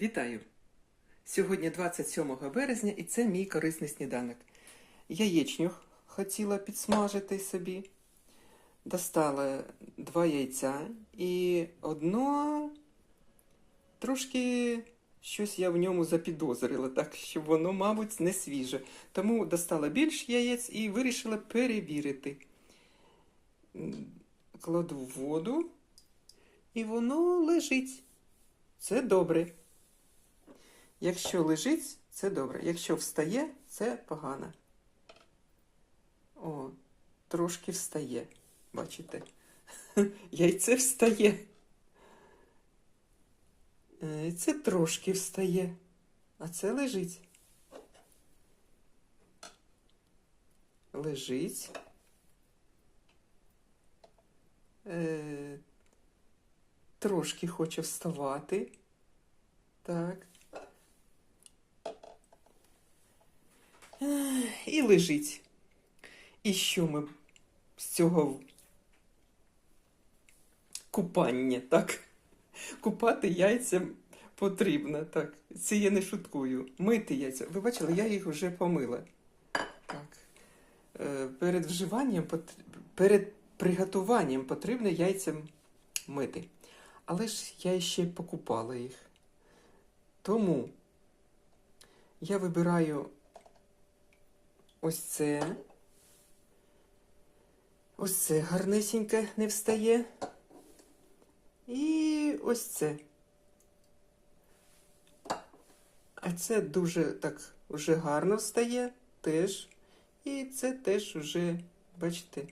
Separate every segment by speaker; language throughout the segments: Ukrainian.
Speaker 1: Вітаю! Сьогодні 27 березня і це мій корисний сніданок. Яєчню хотіла підсмажити собі. Достала два яйця і одно трошки щось я в ньому запідозрила, так що воно, мабуть, не свіже. Тому достала більш яєць і вирішила перевірити. Кладу в воду, і воно лежить. Це добре. Якщо лежить, це добре. Якщо встає, це погано. О, трошки встає. Бачите? Яйце встає. Е, Це трошки встає, а це лежить. Лежить. Е, трошки хоче вставати. Так. І лежить. І що ми з цього купання, так? Купати яйця потрібно, так. Це я не шуткую. Мити яйця. Ви бачили, я їх вже помила. Так. Е, Перед вживанням, перед приготуванням потрібно яйцям мити. Але ж я ще покупала їх. Тому я вибираю ось це. Ось це гарнесеньке не встає. І ось це. А це дуже так вже гарно встає теж. І це теж вже, бачите,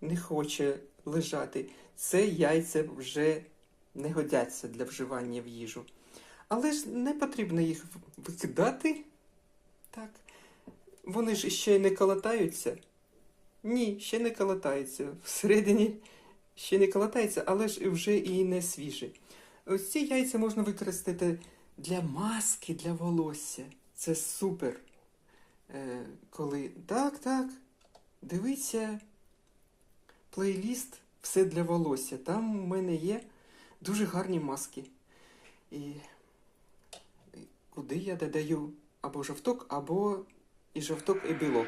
Speaker 1: не хоче лежати. Це яйця вже не годяться для вживання в їжу. Але ж не потрібно їх викидати. Так. Вони ж ще не колотаються. Ні, ще не колотаються. Всередині ще не колотається, але ж вже і не свіжі. Ось ці яйця можна використати для маски, для волосся. Це супер. Е, коли так, так, дивіться плейліст Все для волосся. Там у мене є дуже гарні маски. І куди я додаю або жовток, або і жовток, і білок.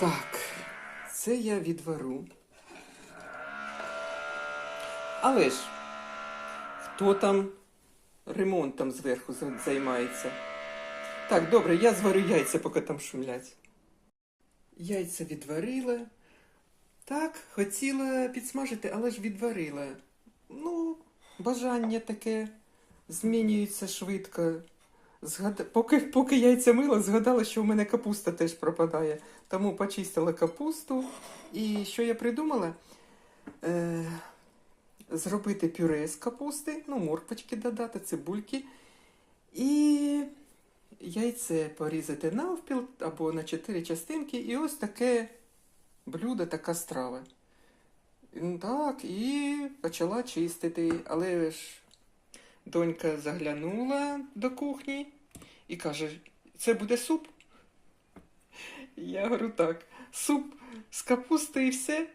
Speaker 1: Так, це я відвару. Але ж, хто там ремонтом зверху займається? Так, добре, я зварю яйця, поки там шумлять. Яйця відварила. Так, хотіла підсмажити, але ж відварила. Ну, бажання таке змінюється швидко. Згад... Поки, поки яйця мила, згадала, що в мене капуста теж пропадає. Тому почистила капусту. І що я придумала? Е... Зробити пюре з капусти, ну, морквочки додати, цибульки. І яйце порізати навпіл або на чотири частинки. І ось таке блюдо, така страва. Так, і почала чистити. Але ж донька заглянула до кухні і каже: це буде суп? Я говорю, так, суп з капусти і все.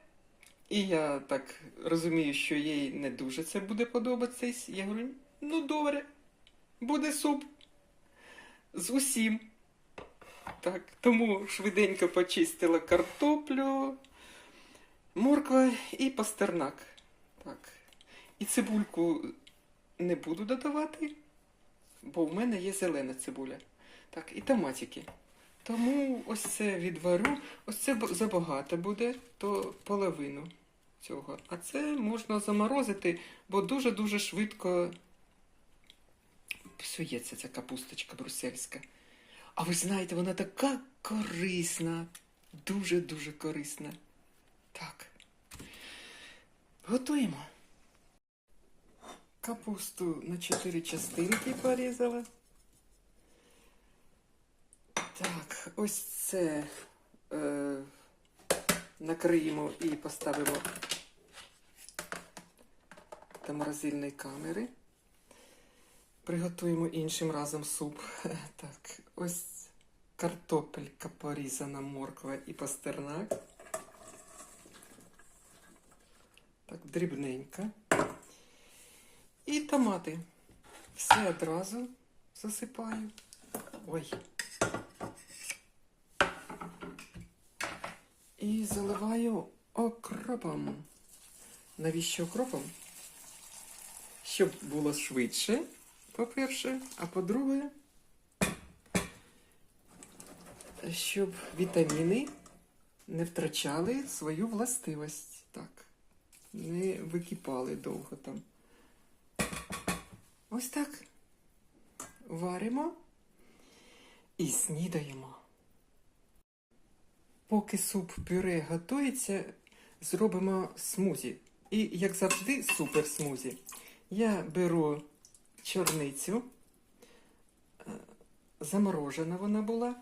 Speaker 1: І я так розумію, що їй не дуже це буде подобатися. Я говорю, ну добре, буде суп з усім. Так, тому швиденько почистила картоплю, морква і пастернак. Так. І цибульку не буду додавати, бо в мене є зелена цибуля. Так, і томатики. Тому ось це відвару. Ось це забагато буде, то половину цього. А це можна заморозити, бо дуже-дуже швидко псується ця капусточка брусельська. А ви знаєте, вона така корисна. Дуже-дуже корисна. Так. Готуємо. Капусту на чотири частинки порізала. Так, ось це е, накриємо і поставимо до морозильної камери. Приготуємо іншим разом суп. Так, ось картопелька порізана, морква і пастернак. Так, дрібненька. І томати. Все одразу засипаю. Ой. І заливаю окропом. Навіщо окропом? Щоб було швидше, по-перше, а по-друге, щоб вітаміни не втрачали свою властивість. Так, не википали довго там. Ось так. Варимо і снідаємо. Поки суп пюре готується, зробимо смузі. І, як завжди, супер смузі. Я беру чорницю, е, заморожена вона була.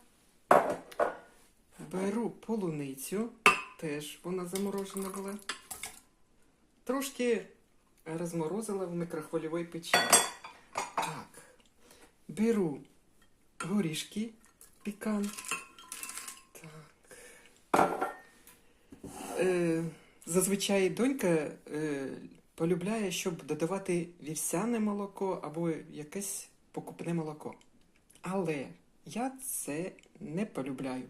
Speaker 1: Беру полуницю, теж вона заморожена була. Трошки розморозила в мікрохвильовій печі. Так. Беру горішки пікан. Так. Е, зазвичай донька е, полюбляє, щоб додавати вівсяне молоко або якесь покупне молоко. Але я це не полюбляю.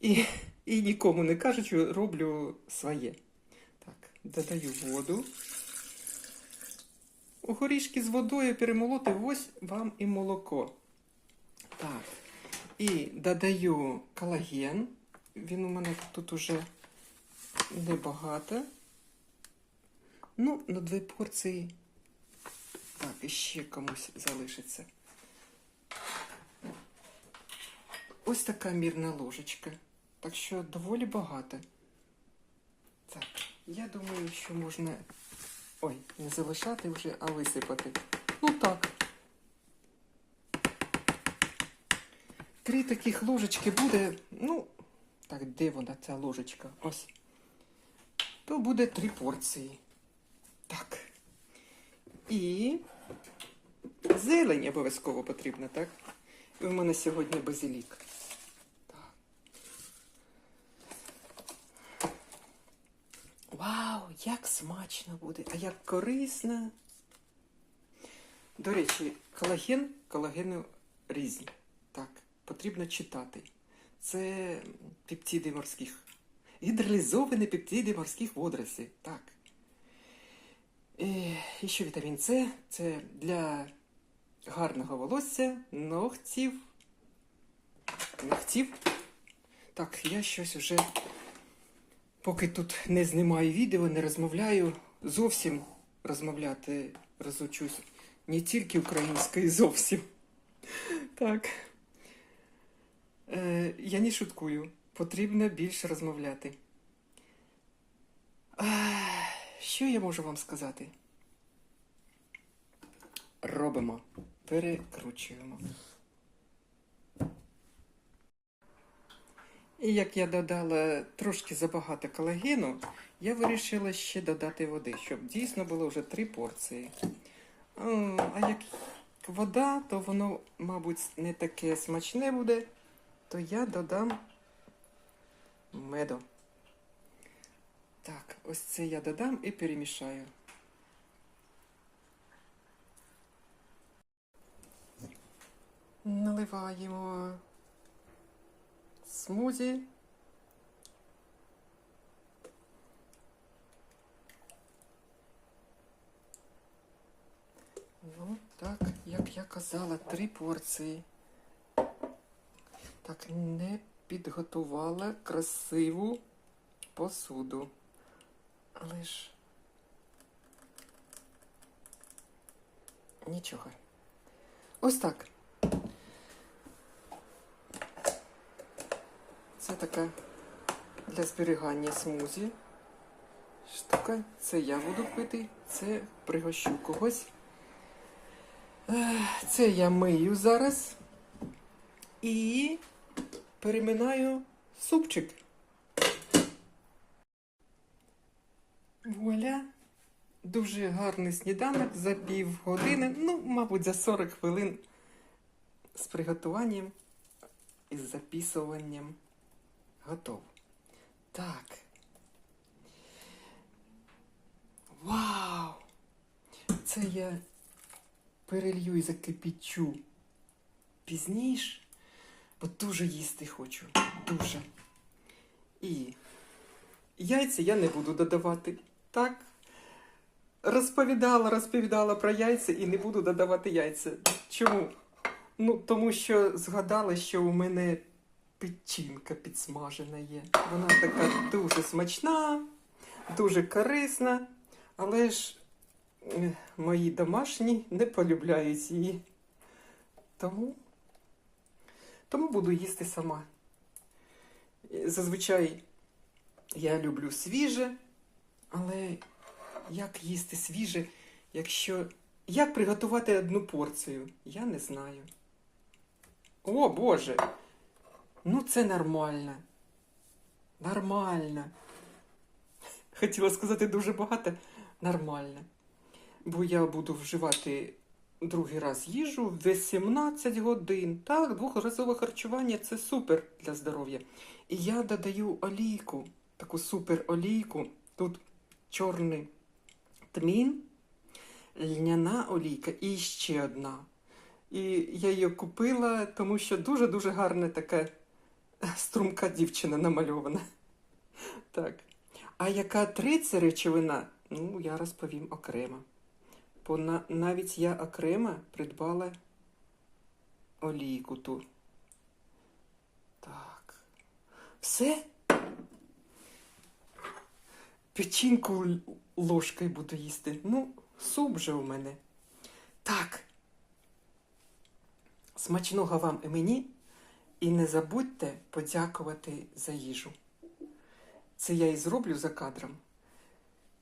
Speaker 1: І, і нікому не кажучи, роблю своє. Так, додаю воду. У горішки з водою перемолоти, ось вам і молоко. Так. І додаю колаген. Він у мене тут уже небагато. Ну, на дві порції. Так, і ще комусь залишиться. Ось така мірна ложечка. Так що доволі багато. Так, я думаю, що можна. Ой, не залишати вже, а висипати. Ну так. Три таких ложечки буде. Ну, так, де вона ця ложечка? Ось. То буде три порції. Так. І зелень обов'язково потрібна, так? І у мене сьогодні базилік. Вау, як смачно буде, а як корисно. До речі, колаген, колагену різні. Так, потрібно читати. Це пептиди морських. Гідролізовані пептиди морських водоростей. Так. І ще вітамін С. Це для гарного волосся, ногтів. Ногтів. Так, я щось уже, поки тут не знімаю відео, не розмовляю, зовсім розмовляти розучусь. Не тільки українською, зовсім. Так. Е, я не шуткую. Потрібно більше розмовляти. Ах, Що я можу вам сказати? Робимо. Перекручуємо. І як я додала трошки забагато колагену, я вирішила ще додати води, щоб дійсно було вже три порції. А як вода, то воно, мабуть, не таке смачне буде, то я додам меду. Так, ось це я додам і перемішаю. Наливаємо смузі. Ну, так, як я казала, три порції. Так, не підготувала красиву посуду. Але ж нічого. Ось так. Це така для зберігання смузі. Штука. Це я буду пити, це пригощу когось. Це я мию зараз і переминаю супчик. Вуаля. Дуже гарний сніданок за пів години, ну, мабуть, за 40 хвилин з приготуванням і з записуванням. Готов. Так. Вау! Оце я перелью і закипічу пізніше, бо дуже їсти хочу. Дуже. І яйця я не буду додавати. Так. Розповідала, розповідала про яйця і не буду додавати яйця. Чому? Ну, тому що згадала, що у мене печінка підсмажена є. Вона така дуже смачна, дуже корисна, але ж е, мої домашні не полюбляють її. Тому, тому буду їсти сама. Е, Зазвичай я люблю свіже, але як їсти свіже, якщо. Як приготувати одну порцію? Я не знаю. О, Боже! Ну, це нормально. Нормально. Хотіла сказати дуже багато. Нормально. Бо я буду вживати другий раз їжу в 18 годин. Так, двохразове харчування це супер для здоров'я. І я додаю олійку, таку супер олійку. Тут чорний тмін, льняна олійка і ще одна. І я її купила, тому що дуже-дуже гарна така струмка дівчина намальована. Так. А яка третя речовина, ну, я розповім окремо. Бо на, навіть я окремо придбала олійку ту. Так. Все. Печінку ложкою буду їсти. Ну, суп же у мене. Так. Смачного вам і мені. І не забудьте подякувати за їжу. Це я і зроблю за кадром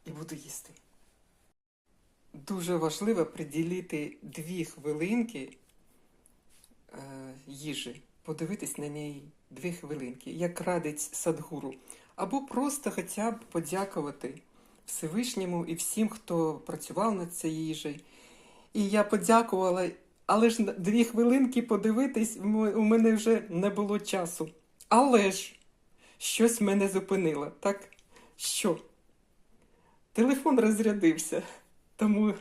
Speaker 1: і буду їсти. Дуже важливо приділити дві хвилинки е, їжі, подивитись на неї дві хвилинки, як радить Садгуру, або просто хоча б подякувати Всевишньому і всім, хто працював над цією їжею. І я подякувала, але ж дві хвилинки подивитись у мене вже не було часу. Але ж щось мене зупинило, так? Що? Телефон розрядився. Тому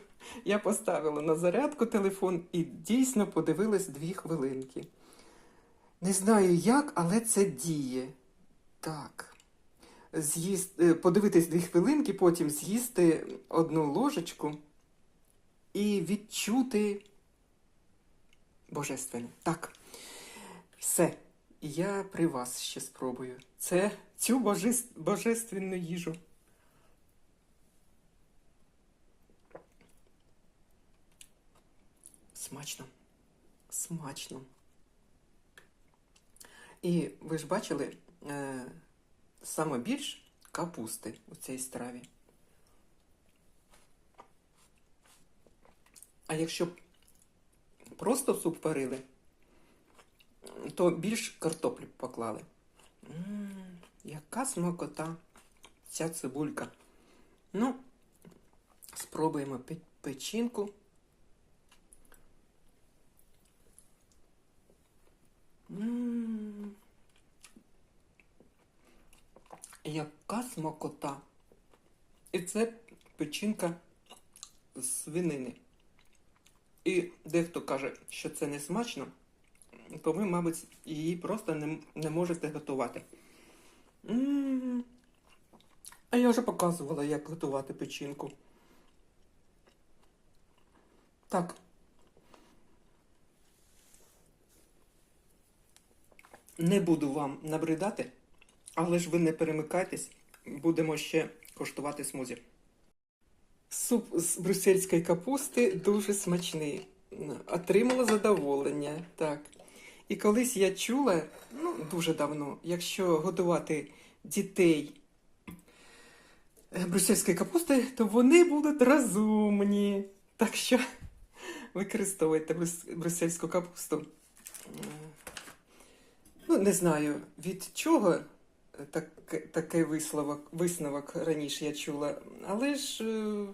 Speaker 1: я поставила на зарядку телефон і дійсно подивилась дві хвилинки. Не знаю як, але це діє. Так. З'їсти, е, подивитись дві хвилинки, потім з'їсти одну ложечку і відчути божественне. Так. Все. Я при вас ще спробую. Це цю божес- божественну їжу. Смачно. Смачно. І ви ж бачили е, саме більш капусти у цій страві. А якщо просто суп варили, то більш картоплі поклали. м яка смакота ця цибулька. Ну, спробуємо пе- печінку. М. Яка смакота. І це печінка з свинини. І дехто каже, що це не смачно, то ви, мабуть, її просто не, не можете готувати. А я вже показувала, як готувати печінку. Так. Не буду вам набридати, але ж ви не перемикайтесь, будемо ще коштувати смузі. Суп з брюссельської капусти дуже смачний. Отримала задоволення, так. І колись я чула, ну, дуже давно, якщо годувати дітей е, брюссельської капусти, то вони будуть розумні. Так що використовуйте брюс- брюссельську капусту. Ну, не знаю, від чого так, такий висновок, висновок раніше я чула. Але ж е,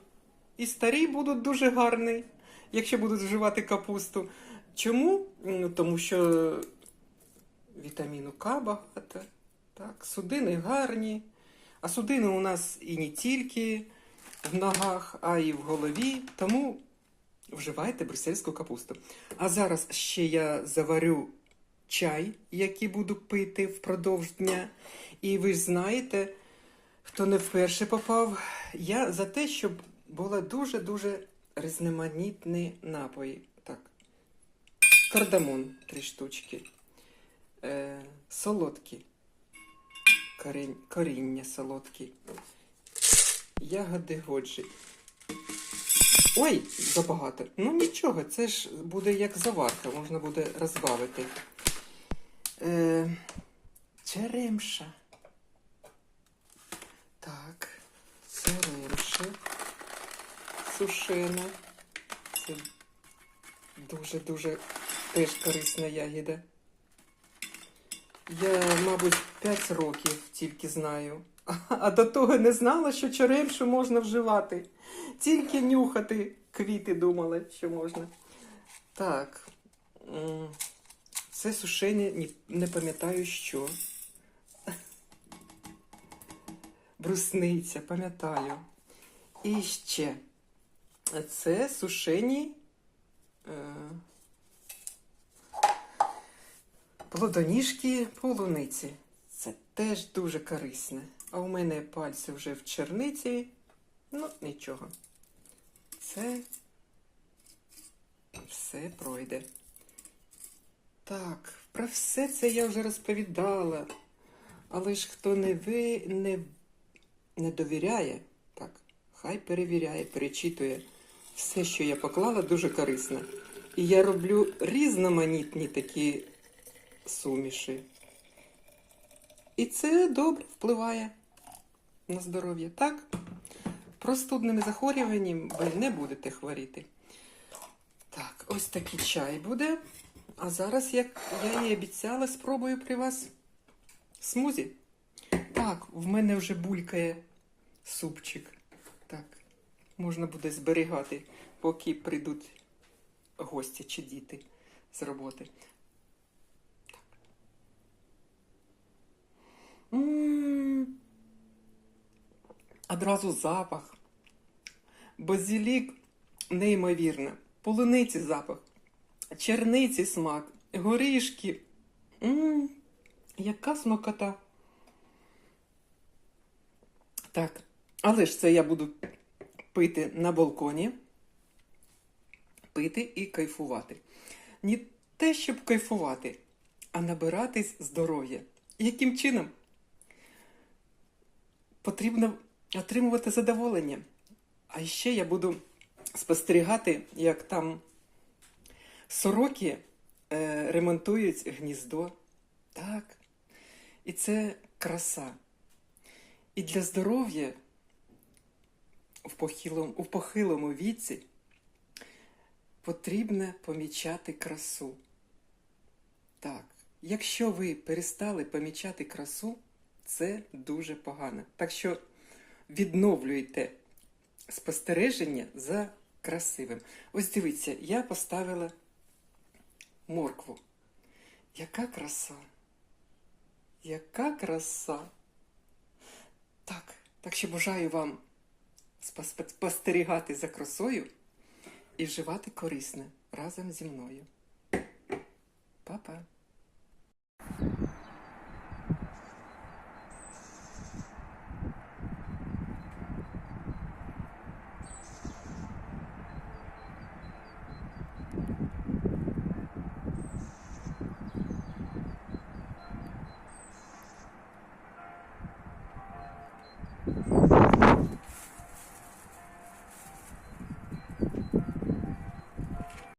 Speaker 1: і старі будуть дуже гарні, якщо будуть вживати капусту. Чому? Тому що вітаміну К багато, так, судини гарні. А судини у нас і не тільки в ногах, а і в голові. Тому вживайте брюссельську капусту. А зараз ще я заварю чай, який буду пити впродовж дня. І ви ж знаєте, хто не вперше попав, я за те, щоб були дуже-дуже різноманітні напої. Так. Кардамон три штучки. Е, солодкі. Корінь, коріння солодкі. Ягоди годжі. Ой, забагато. Ну нічого, це ж буде як заварка, можна буде розбавити. Е, черемша. Так, черемша. Сушена. Це дуже-дуже теж корисна ягіда. Я, мабуть, 5 років тільки знаю. А до того не знала, що черемшу можна вживати. Тільки нюхати квіти думала, що можна. Так. Це сушені, не пам'ятаю що. Брусниця, пам'ятаю. І ще. Це сушені. Е, Плодоніжки полуниці. Це теж дуже корисне. А у мене пальці вже в черниці. Ну, нічого. Це все пройде. Так, про все це я вже розповідала. Але ж хто не ви не, не довіряє, так, хай перевіряє, перечитує. Все, що я поклала, дуже корисне. І я роблю різноманітні такі суміші. І це добре впливає на здоров'я. Так? Простудними захворюваннями ви не будете хворіти. Так, ось такий чай буде. А зараз, як я і обіцяла, спробую при вас смузі. Так, в мене вже булькає супчик. Так, можна буде зберігати, поки прийдуть гості чи діти з роботи. М, Одразу запах. Базилік неймовірно. Полуниці запах. Черниці смак. Горішки. М, Яка смакота. Так. Але ж це я буду пити на балконі. Пити і кайфувати. Не те, щоб кайфувати, а набиратись здоров'я. Яким чином? Потрібно отримувати задоволення. А ще я буду спостерігати, як там сороки е, ремонтують гніздо. Так. І це краса. І для здоров'я в похилому, у похилому віці потрібно помічати красу. Так, якщо ви перестали помічати красу, це дуже погано. Так що відновлюйте спостереження за красивим. Ось дивіться, я поставила моркву. Яка краса! Яка краса! Так, так що бажаю вам спостерігати за красою і вживати корисне разом зі мною. Па-па!